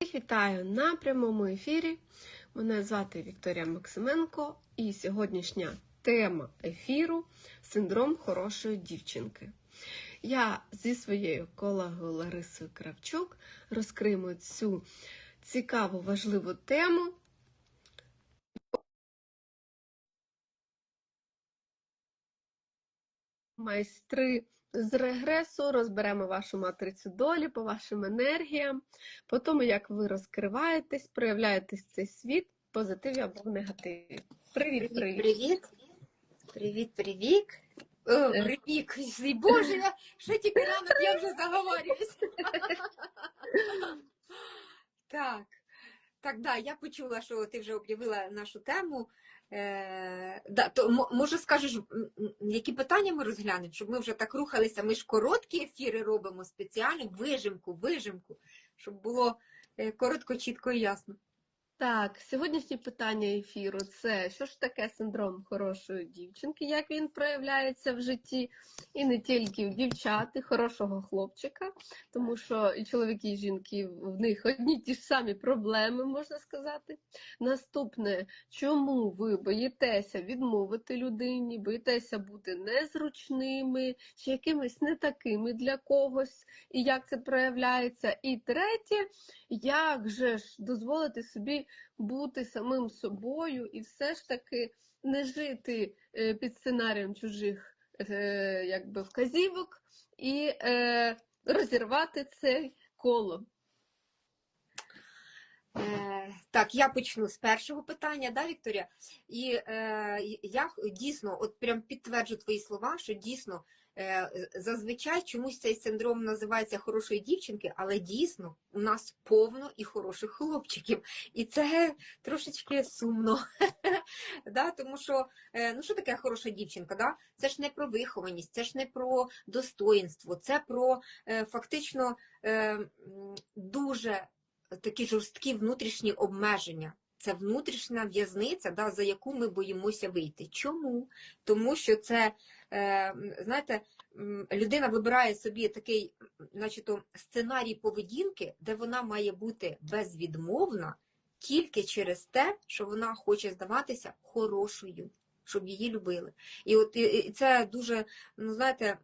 Всіх Вітаю на прямому ефірі. Мене звати Вікторія Максименко, і сьогоднішня тема ефіру синдром хорошої дівчинки. Я зі своєю колегою Ларисою Кравчук розкриємо цю цікаву важливу тему. Майстри з регресу розберемо вашу матрицю долі по вашим енергіям, по тому, як ви розкриваєтесь, проявляєтесь цей світ, в позитиві або в негативі. Привіт, привіт. Привіт. Привіт, привіт. О, привіт. І Боже, я ще тільки ранок, я вже заговорююсь. Так. Так, да, я почула, що ти вже об'явила нашу тему. Е, да, то, може, скажеш, які питання ми розглянемо, щоб ми вже так рухалися. Ми ж короткі ефіри робимо спеціально, вижимку, вижимку, щоб було е, коротко, чітко і ясно. Так, сьогоднішнє питання ефіру це що ж таке синдром хорошої дівчинки, як він проявляється в житті, і не тільки в дівчат, і хорошого хлопчика, тому що і чоловіки, і жінки в них одні ті ж самі проблеми, можна сказати. Наступне, чому ви боїтеся відмовити людині, боїтеся бути незручними чи якимись не такими для когось, і як це проявляється. І третє, як же ж дозволити собі бути самим собою і все ж таки не жити е, під сценарієм чужих е, якби, вказівок і е, розірвати це коло. Е, Так, я почну з першого питання, да, Вікторія? І е, я дійсно, от прям підтверджу твої слова, що дійсно зазвичай чомусь цей синдром називається хорошої дівчинки, але дійсно у нас повно і хороших хлопчиків. І це трошечки сумно. да, тому що е, ну що таке хороша дівчинка? Да? Це ж не про вихованість, це ж не про достоїнство, це про е, фактично е, дуже такі жорсткі внутрішні обмеження. Це внутрішня в'язниця, да, за яку ми боїмося вийти. Чому? Тому що це, е, знаєте, людина вибирає собі такий начебто, сценарій поведінки, де вона має бути безвідмовна тільки через те, що вона хоче здаватися хорошою, щоб її любили. І от і, це дуже, ну знаєте,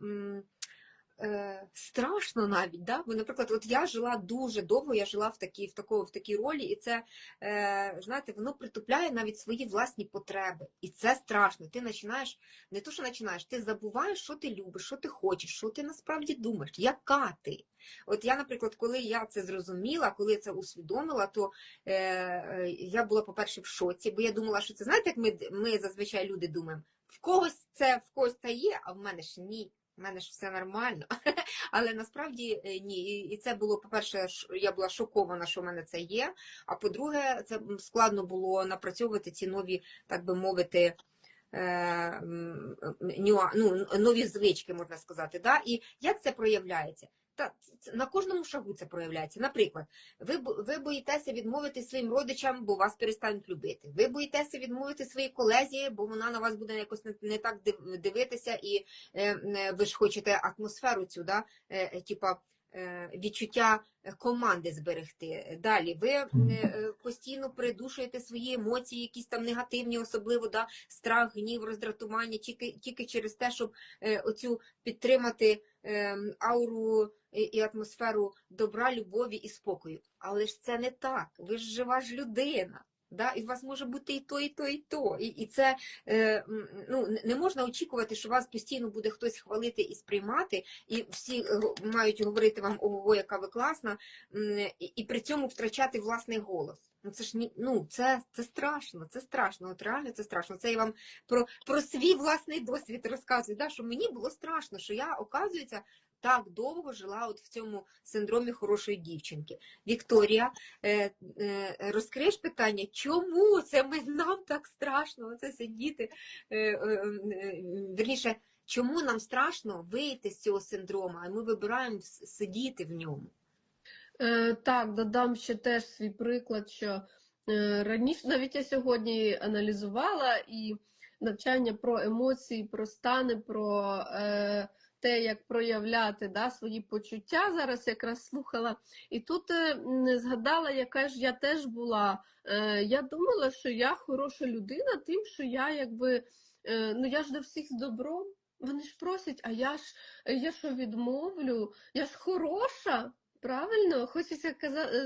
е, страшно навіть, да? бо, наприклад, от я жила дуже довго, я жила в такій, в такої, в такій ролі, і це, е, знаєте, воно притупляє навіть свої власні потреби. І це страшно. Ти починаєш, не то, що починаєш, ти забуваєш, що ти любиш, що ти хочеш, що ти насправді думаєш, яка ти. От я, наприклад, коли я це зрозуміла, коли це усвідомила, то е, я була, по-перше, в шоці, бо я думала, що це знаєте, як ми, ми зазвичай люди думаємо, в когось це в когось це є, а в мене ж ні. У мене ж все нормально. Але насправді е, ні. І- це було, по-перше, я була шокована, що в мене це є. А по-друге, це складно було напрацьовувати ці нові, так би мовити, е, ну, нові звички, можна сказати. Да? І як це проявляється? Та на кожному шагу це проявляється. Наприклад, ви, ви боїтеся відмовити своїм родичам, бо вас перестануть любити. Ви боїтеся відмовити своїй колезі, бо вона на вас буде якось не, не так дивитися, і е, е, ви ж хочете атмосферу цю, да? е, е, типа е, відчуття команди зберегти. Далі ви е, е, постійно придушуєте свої емоції, якісь там негативні, особливо да? страх, гнів, роздратування, тільки, тільки через те, щоб е, оцю підтримати е, ауру і і атмосферу добра, любові і спокою. Але ж це не так. Ви ж жива ж людина. Да? І у вас може бути і то, і то, і то. І, і це е, ну, не- можна очікувати, що вас постійно буде хтось хвалити і сприймати, і всі мають говорити вам ого, яка ви класна, і, і при цьому втрачати власний голос. Ну це ж ні, ну це, це страшно, це страшно. От реально це страшно. Це я вам про, про свій власний досвід розказую. Да, що мені було страшно, що я, оказується, так довго жила от в цьому синдромі хорошої дівчинки. Вікторія, е, е, розкриєш питання, чому це ми нам так страшно оце сидіти? Е, е, е, вірніше, чому нам страшно вийти з цього синдрому, а ми вибираємо сидіти в ньому? Так, додам ще теж свій приклад, що раніше, навіть я сьогодні аналізувала і навчання про емоції, про стани, про те, як проявляти да, свої почуття. Зараз якраз слухала. І тут не згадала, яка ж я теж була. Е, Я думала, що я хороша людина, тим, що я якби е, ну я ж до всіх з добром. Вони ж просять, а я ж я що відмовлю? Я ж хороша. Правильно, хочеться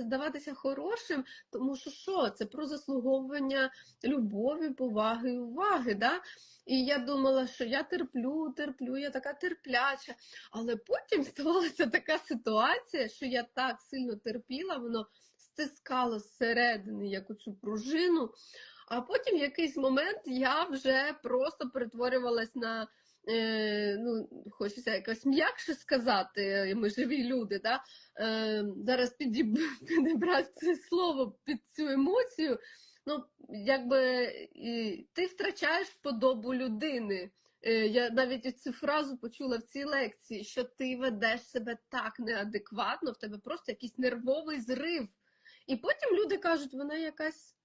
здаватися хорошим, тому що що? Це про заслуговування любові, поваги і уваги. Да? І я думала, що я терплю, терплю, я така терпляча. Але потім ставалася така ситуація, що я так сильно терпіла, воно стискало зсередини як оцю пружину. А потім в якийсь момент я вже просто перетворювалась на. Е, ну, хочеться якось м'якше сказати, ми живі люди, да? е, зараз підіб... підібрати це слово під цю емоцію. Ну, якби і ти втрачаєш подобу людини. Е, Я навіть цю фразу почула в цій лекції, що ти ведеш себе так неадекватно, в тебе просто якийсь нервовий зрив. І потім люди кажуть, вона якась,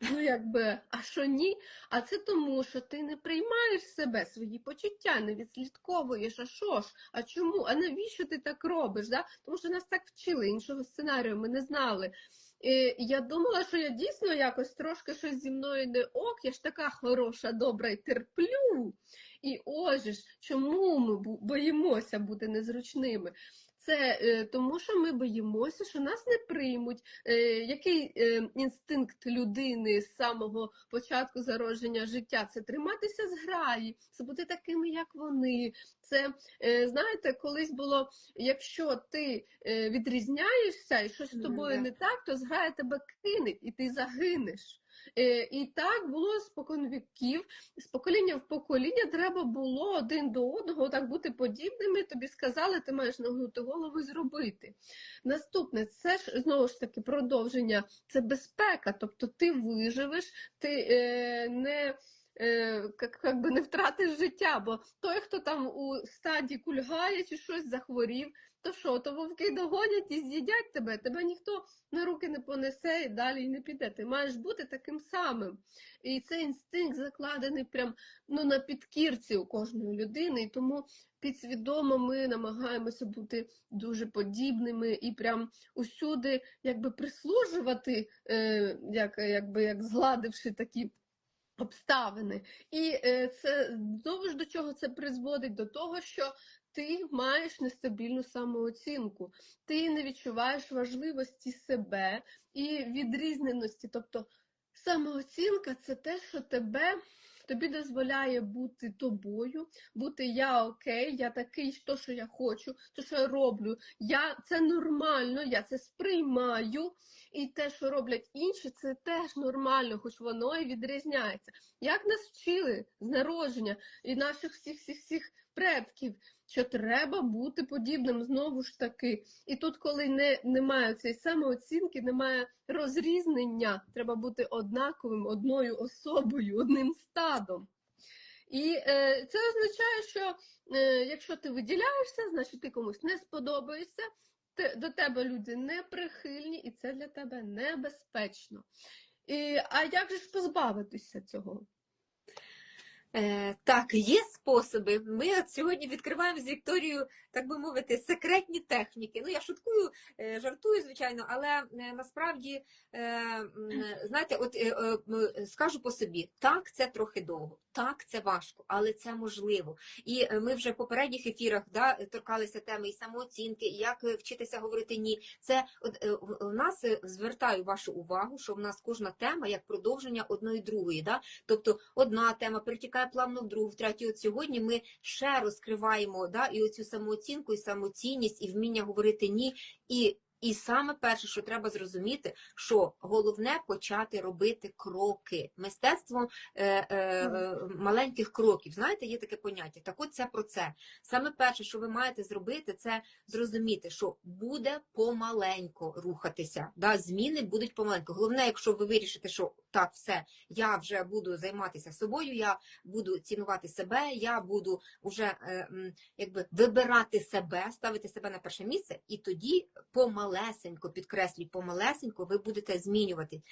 ну якби, а що ні? А це тому, що ти не приймаєш себе, свої почуття, не відслідковуєш, а що ж, а чому? А навіщо ти так робиш? Да? Тому що нас так вчили, іншого сценарію ми не знали. І я думала, що я дійсно якось трошки щось зі мною не ок, я ж така хороша, добра і терплю. І ось ж, чому ми боїмося бути незручними? Це е, тому, що ми боїмося, що нас не приймуть. Е, який е, інстинкт людини з самого початку зародження життя? Це триматися з граї, це бути такими, як вони. Це е, знаєте, колись було, якщо ти е, відрізняєшся і щось з тобою не так, то зграя тебе кине і ти загинеш. Е, І так було спокон віків, з покоління в покоління треба було один до одного так бути подібними. Тобі сказали, ти маєш нагнути голову і зробити. Наступне, це ж знову ж таки продовження, це безпека. Тобто ти виживеш, ти е, не. Е, як би не втратиш життя, бо той, хто там у стаді кульгає чи щось захворів, то що, то вовки догонять і з'їдять тебе, тебе ніхто на руки не понесе і далі не піде. Ти маєш бути таким самим. І цей інстинкт закладений прям ну, на підкірці у кожної людини, і тому підсвідомо ми намагаємося бути дуже подібними і прям усюди якби прислужувати, е, як, якби, як згладивши такі. Обставини, і е, це знову ж до чого це призводить? До того, що ти маєш нестабільну самооцінку, ти не відчуваєш важливості себе і відрізненості. Тобто самооцінка це те, що тебе тобі дозволяє бути тобою, бути я окей, я такий, то, що я хочу, то, що я роблю. Я це нормально, я це сприймаю. І те, що роблять інші, це теж нормально, хоч воно і відрізняється. Як нас вчили з народження і наших всіх всіх всіх предків, що треба бути подібним знову ж таки. І тут, коли не, немає цієї самооцінки, немає розрізнення, треба бути однаковим, одною особою, одним стадом. І е, це означає, що е, якщо ти виділяєшся, значить ти комусь не сподобаєшся, до тебе люди неприхильні, і це для тебе небезпечно. І, а як же ж позбавитися цього? Е, так, є способи. Ми от сьогодні відкриваємо з Вікторією, так би мовити, секретні техніки. Ну, я шуткую, е, жартую, звичайно, але е, насправді, е, знаєте, от скажу по собі, так, це трохи довго, так, це важко, але це можливо. І ми вже в попередніх ефірах да, торкалися теми і самооцінки, і як вчитися говорити ні. Це от у нас звертаю вашу увагу, що в нас кожна тема як продовження одної другої. Да? Тобто одна тема перетікає плавно в другу, в третю. От сьогодні ми ще розкриваємо да, і оцю самооцінку, і самоцінність, і вміння говорити ні. І, і саме перше, що треба зрозуміти, що головне почати робити кроки. Мистецтво е, е, маленьких кроків. Знаєте, є таке поняття. Так от це про це. Саме перше, що ви маєте зробити, це зрозуміти, що буде помаленько рухатися. Да? Зміни будуть помаленько. Головне, якщо ви вирішите, що так, все, я вже буду займатися собою, я буду цінувати себе, я буду вже е, якби вибирати себе, ставити себе на перше місце, і тоді помалесенько, підкреслюю, помалесенько ви будете змінювати.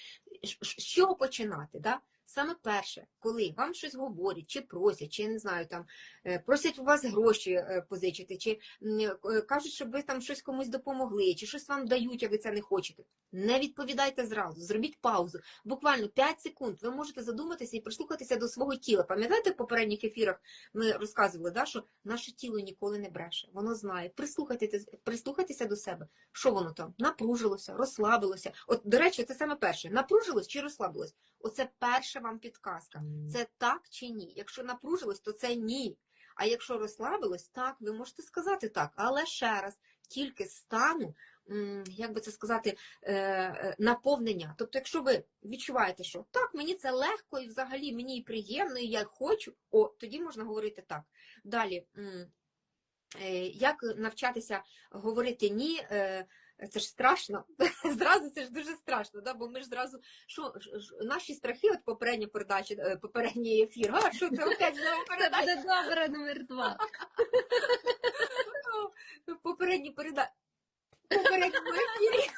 Чого починати? Да? Саме перше, коли вам щось говорять, чи просять, чи не знаю, там е, просять у вас гроші е, позичити, чи е, кажуть, щоб ви там щось комусь допомогли, чи щось вам дають, а ви це не хочете. Не відповідайте зразу, зробіть паузу. Буквально 5 секунд ви можете задуматися і прислухатися до свого тіла. Пам'ятаєте, в попередніх ефірах ми розказували, да, що наше тіло ніколи не бреше, воно знає. Прислухайтеся, прислухайтеся до себе. Що воно там? Напружилося, розслабилося. От, до речі, це саме перше. Напружилось чи розслабилось? Оце перша вам підказка. Це так чи ні? Якщо напружилось, то це ні. А якщо розслабилось, так, ви можете сказати так. Але ще раз, тільки стану, як би це сказати, е, е, наповнення. Тобто, якщо ви відчуваєте, що так, мені це легко і взагалі мені приємно, і я хочу, о, тоді можна говорити так. Далі, е, як навчатися говорити ні? Це ж страшно. Зразу це ж дуже страшно, да? бо ми ж зразу що наші страхи, от попередня передача, е, попередній ефір. А що це опять знову Це передача? буде добре номер два. Попередні передачі. Попередньому ефірі.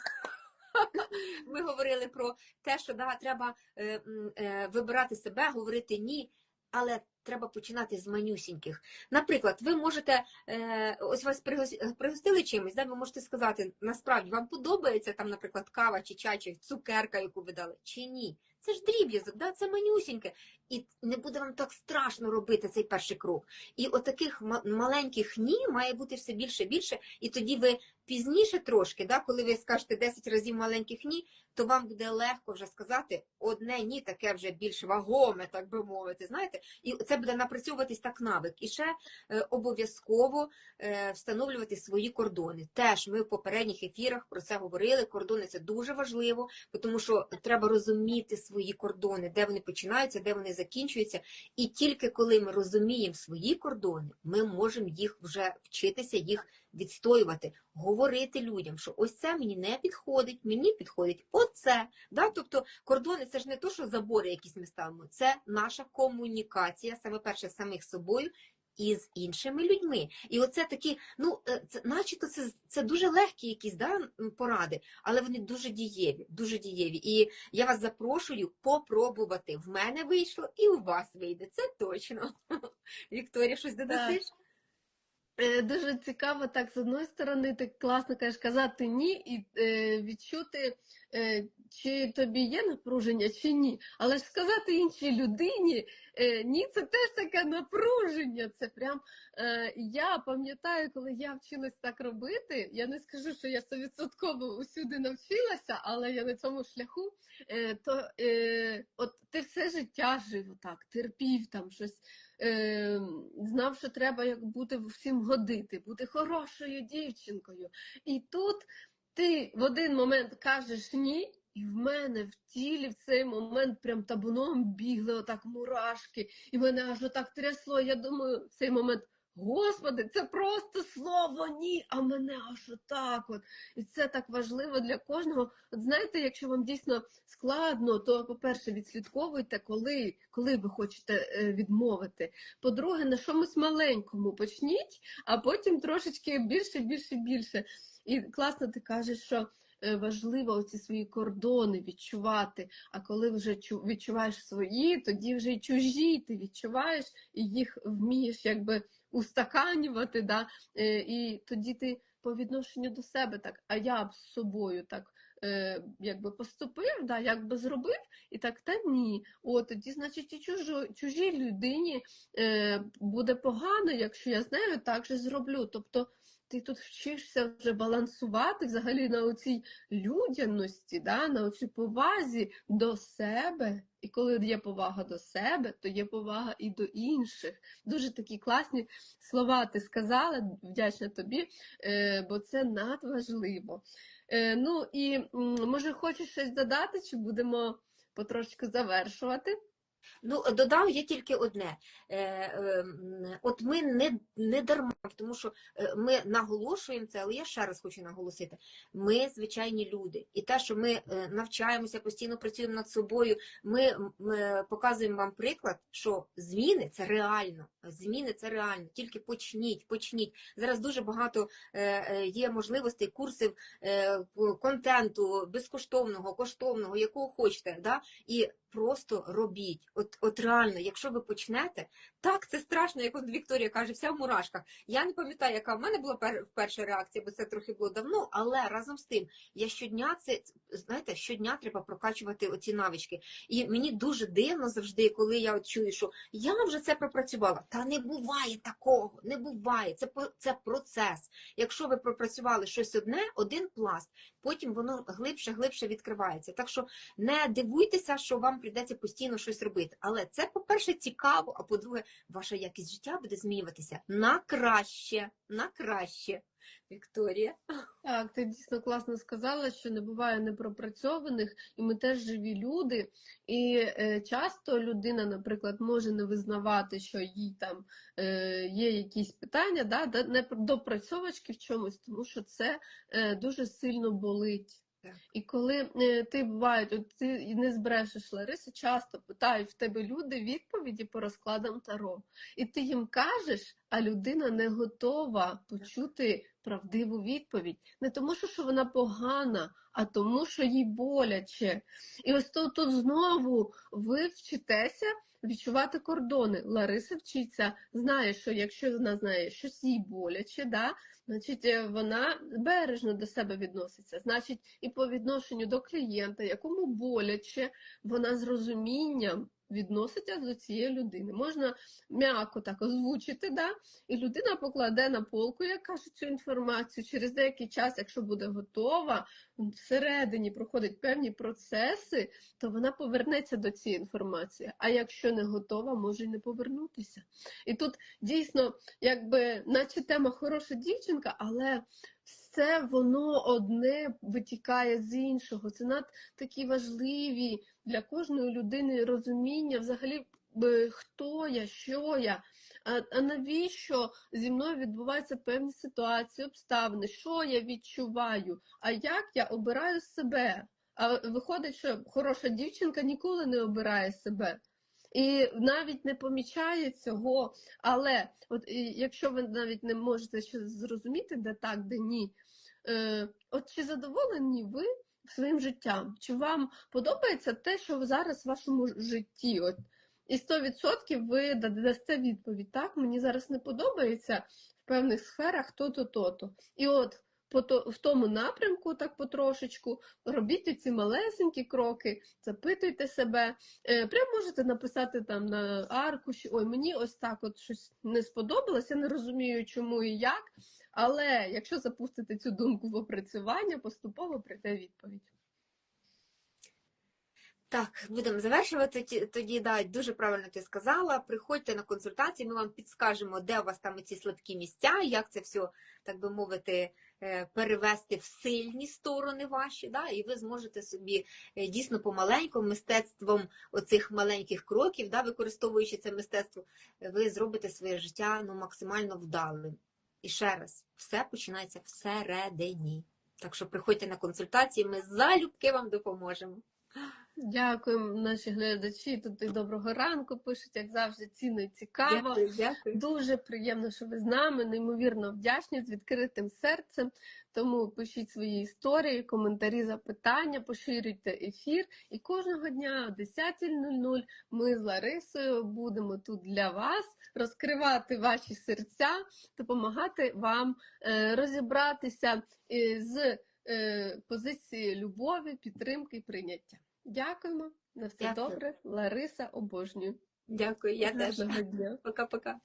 Ми говорили про те, що да, треба е, е, вибирати себе, говорити ні, але треба починати з манюсіньких. Наприклад, ви можете, е, ось вас пригос- пригостили чимось, да, ви можете сказати, насправді вам подобається там, наприклад, кава чи чай, чи цукерка, яку ви дали, чи ні. Це ж дріб'язок, да? це манюсіньке. І не буде вам так страшно робити цей перший крок. І отаких ма- маленьких ні має бути все більше і більше, і тоді ви пізніше трошки, да, коли ви скажете 10 разів маленьких ні, то вам буде легко вже сказати одне ні, таке вже більш вагоме, так би мовити. Знаєте, і це буде напрацьовуватись так навик. І ще е, обов'язково е, встановлювати свої кордони. Теж ми в попередніх ефірах про це говорили. Кордони це дуже важливо, тому що треба розуміти свої кордони, де вони починаються, де вони закінчуються. І тільки коли ми розуміємо свої кордони, ми можемо їх вже вчитися, їх відстоювати, говорити людям, що ось це мені не підходить, мені підходить оце. Да? Тобто кордони це ж не то, що забори якісь ми ставимо, це наша комунікація, саме перше, самих собою. І з іншими людьми. І оце такі, ну, е, це, начебто це, це дуже легкі якісь да, поради, але вони дуже дієві, дуже дієві. І я вас запрошую попробувати. В мене вийшло і у вас вийде. Це точно. Вікторія, щось додасиш? Е, Дуже цікаво, так, з одної сторони, ти класно кажеш казати ні і е, відчути, е, чи тобі є напруження, чи ні. Але ж сказати іншій людині е, ні, це теж таке напруження. Це прям е, я пам'ятаю, коли я вчилась так робити. Я не скажу, що я стовідсотково усюди навчилася, але я на цьому шляху, е, то е, от ти все життя жив так, терпів там щось е, знав, що треба як бути всім годити, бути хорошою дівчинкою. І тут ти в один момент кажеш ні, і в мене в тілі в цей момент прям табуном бігли отак мурашки, і мене аж отак трясло. Я думаю, в цей момент. Господи, це просто слово ні, а мене аж отак от. І це так важливо для кожного. От знаєте, якщо вам дійсно складно, то, по-перше, відслідковуйте, коли, коли ви хочете е, відмовити. По-друге, на чомусь маленькому почніть, а потім трошечки більше, більше, більше. І класно ти кажеш, що е, важливо оці свої кордони відчувати. А коли вже відчуваєш свої, тоді вже й чужі ти відчуваєш і їх вмієш якби устаканювати. Да? Е, І тоді ти по відношенню до себе так, а я б з собою так. е, Якби поступив, да, якби зробив, і так та ні. О, тоді, значить, і чужо, чужій людині е, буде погано, якщо я з нею так же зроблю. Тобто ти тут вчишся вже балансувати взагалі на оцій людяності, да, на оцій повазі до себе. І коли є повага до себе, то є повага і до інших. Дуже такі класні слова ти сказала, вдячна тобі, е, бо це надважливо. Е, ну і може хочеш щось додати, чи будемо потрошечку завершувати? Ну, додам я тільки одне. Е, е, От ми не, не дарма, тому що е, ми наголошуємо це, але я ще раз хочу наголосити. Ми звичайні люди. І те, що ми е, навчаємося, постійно працюємо над собою, ми, ми показуємо вам приклад, що зміни це реально. Зміни це реально. Тільки почніть, почніть. Зараз дуже багато є можливостей, курсів контенту безкоштовного, коштовного, якого хочете. Да? І просто робіть. От, от реально, якщо ви почнете, так це страшно, як от Вікторія каже, вся в мурашках. Я не пам'ятаю, яка в мене була пер, перша реакція, бо це трохи було давно, але разом з тим, я щодня це знаєте, щодня треба прокачувати оці навички. І мені дуже дивно завжди, коли я от чую, що я вже це пропрацювала. Та не буває такого, не буває. Це це процес. Якщо ви пропрацювали щось одне, один пласт, потім воно глибше, глибше відкривається. Так що не дивуйтеся, що вам прийдеться постійно щось робити. Але це, по-перше, цікаво, а по-друге, ваша якість життя буде змінюватися на краще, на краще. Вікторія. Так, ти дійсно класно сказала, що не буває непропрацьованих, і ми теж живі люди. І е, часто людина, наприклад, може не визнавати, що їй там е, є якісь питання, да, допрацьовочки в чомусь, тому що це е, дуже сильно болить. І коли е, ти бувають, от ти не збрешеш Лариса, часто питають в тебе люди відповіді по розкладам Таро. І ти їм кажеш, а людина не готова почути правдиву відповідь. Не тому, що вона погана, а тому, що їй боляче. І ось тут, тут знову ви вчитеся відчувати кордони. Лариса вчиться, знає, що якщо вона знає, щось їй боляче, да, значить е, вона бережно до себе відноситься. Значить, і по відношенню до клієнта, якому боляче, вона з розумінням відноситься до цієї людини. Можна м'яко так озвучити, да? і людина покладе на полку, як кажуть, цю інформацію. Через деякий час, якщо буде готова, всередині проходять певні процеси, то вона повернеться до цієї інформації. А якщо не готова, може й не повернутися. І тут дійсно, якби, наче тема хороша дівчинка, але все воно одне витікає з іншого. Це над такі важливі для кожної людини розуміння взагалі, хто я, що я. А, а навіщо зі мною відбуваються певні ситуації, обставини, що я відчуваю, а як я обираю себе? А виходить, що хороша дівчинка ніколи не обирає себе. І навіть не помічає цього. Але от якщо ви навіть не можете ще зрозуміти, де так, де ні, е, от чи задоволені ви своїм життям? Чи вам подобається те, що зараз в вашому житті? От, і 100% ви дасте відповідь, так, мені зараз не подобається в певних сферах то-то, то-то. І от в тому напрямку, так потрошечку, робіть ці малесенькі кроки, запитуйте себе. Е, прям можете написати там на аркуші, ой, мені ось так от щось не сподобалось, я не розумію, чому і як. Але якщо запустити цю думку в опрацювання, поступово прийде відповідь. Так, будемо завершувати тоді. Да, дуже правильно ти сказала. Приходьте на консультації, ми вам підскажемо, де у вас там ці слабкі місця, як це все, так би мовити, перевести в сильні сторони ваші, да, і ви зможете собі е, дійсно помаленьку мистецтвом оцих маленьких кроків, да, використовуючи це мистецтво, е, ви зробите своє життя ну, максимально вдалим. І ще раз, все починається всередині. Так що приходьте на консультації, ми залюбки вам допоможемо. Дякуємо, наші глядачі. Тут і доброго ранку пишуть, як завжди, цінно і цікаво. Дякую, дякую. Дуже приємно, що ви з нами, неймовірно вдячні з відкритим серцем. Тому пишіть свої історії, коментарі, запитання, поширюйте ефір. І кожного дня о 10.00 ми з Ларисою будемо тут для вас розкривати ваші серця, допомагати вам е, розібратися е, з е, позиції любові, підтримки і прийняття. Дякуємо. На все Дякую. добре. Лариса обожнюю. Дякую, я теж. Пока-пока.